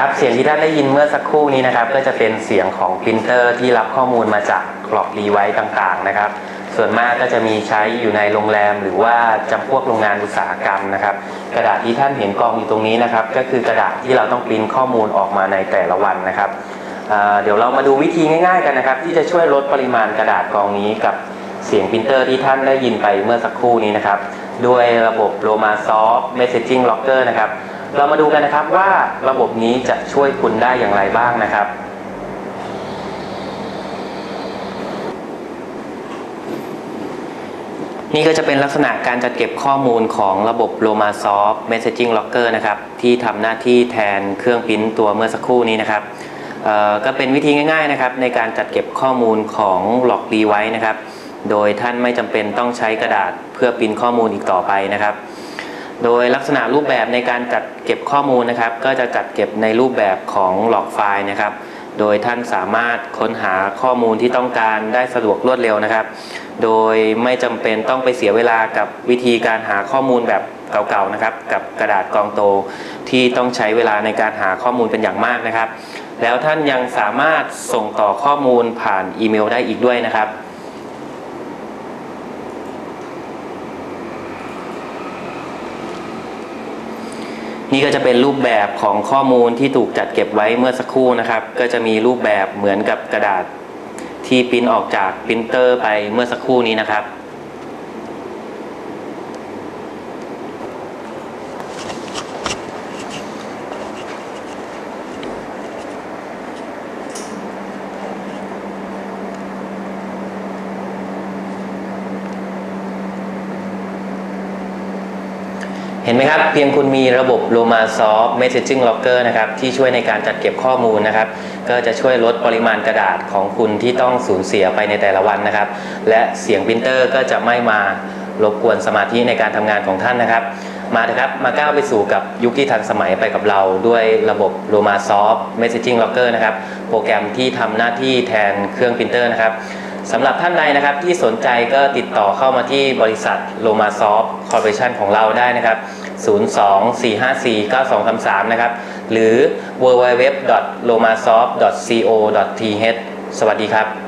ครับเสียงที่ท่านได้ยินเมื่อสักครู่นี้นะครับ ก็จะเป็นเสียงของปรินเตอร์ที่รับข้อมูลมาจากกรอกรีไวท์ต่างๆนะครับ ส่วนมากก็จะมีใช้อยู่ในโรงแรมหรือว่าจำพวกโรงงานอุตสาหกรรมนะครับ กระดาษที่ท่านเห็นกองอยู่ตรงนี้นะครับ ก็คือกระดาษที่เราต้องปริ้นข้อมูลออกมาในแต่ละวันนะครับเดี๋ยวเรามาดูวิธีง่าย ๆ กันนะครับ ที่จะช่วยลดปริมาณกระดาษกองนี้กับเสียงปรินเตอร์ที่ท่านได้ยินไปเมื่อสักครู่นี้นะครับ ด้วยระบบ Roma Soft Messaging Locker นะครับ เรามาดูกันนะครับว่าระบบนี้จะช่วยคุณได้อย่างไรบ้างนะครับนี่ก็จะเป็นลักษณะการจัดเก็บข้อมูลของระบบ Roma Soft Messaging Locker นะครับ ที่ทำหน้าที่แทนเครื่องปริ้นตัวเมื่อสักครู่นี้นะครับก็เป็นวิธีง่ายๆนะครับ ในการจัดเก็บข้อมูลของหลอกดีไว้นะครับ โดยท่านไม่จำเป็นต้องใช้กระดาษเพื่อปริ้นข้อมูลอีกต่อไปนะครับ โดยลักษณะรูปแบบในการจัดเก็บข้อมูลนะครับ ก็จะจัดเก็บในรูปแบบของหลอกไฟล์นะครับ โดยท่านสามารถค้นหาข้อมูลที่ต้องการได้สะดวกรวดเร็วนะครับ โดยไม่จำเป็นต้องไปเสียเวลากับวิธีการหาข้อมูลแบบเก่าๆนะครับ กับกระดาษกองโตที่ต้องใช้เวลาในการหาข้อมูลเป็นอย่างมากนะครับ แล้วท่านยังสามารถส่งต่อข้อมูลผ่านอีเมลได้อีกด้วยนะครับ นี่ก็จะเป็นรูปแบบของข้อมูลที่ถูกจัดเก็บไว้เมื่อสักครู่นะครับ ก็จะมีรูปแบบเหมือนกับกระดาษที่พิมพ์ออกจากปรินเตอร์ไปเมื่อสักครู่นี้นะครับ เห็นไหมครับ เพียงคุณมีระบบ Roma Soft Messaging Locker นะครับที่ช่วยในการจัดเก็บข้อมูลนะครับ ก็จะช่วยลดปริมาณกระดาษของคุณที่ต้องสูญเสียไปในแต่ละวันนะครับ และเสียงปรินเตอร์ก็จะไม่มารบกวนสมาธิในการทำงานของท่านนะครับ มาเถอะครับมาก้าวไปสู่กับยุคที่ทันสมัยไปกับเรา ด้วยระบบ Roma Soft Messaging Locker นะครับ โปรแกรมที่ทำหน้าที่แทนเครื่องปรินเตอร์นะครับ สำหรับท่านใดนะครับที่สนใจก็ติดต่อเข้ามาที่บริษัทโลมาซอฟคอร์ปอเรชันของเราได้นะครับ 02-454-9233 นะครับ หรือ www.lomasoft.co.th สวัสดีครับ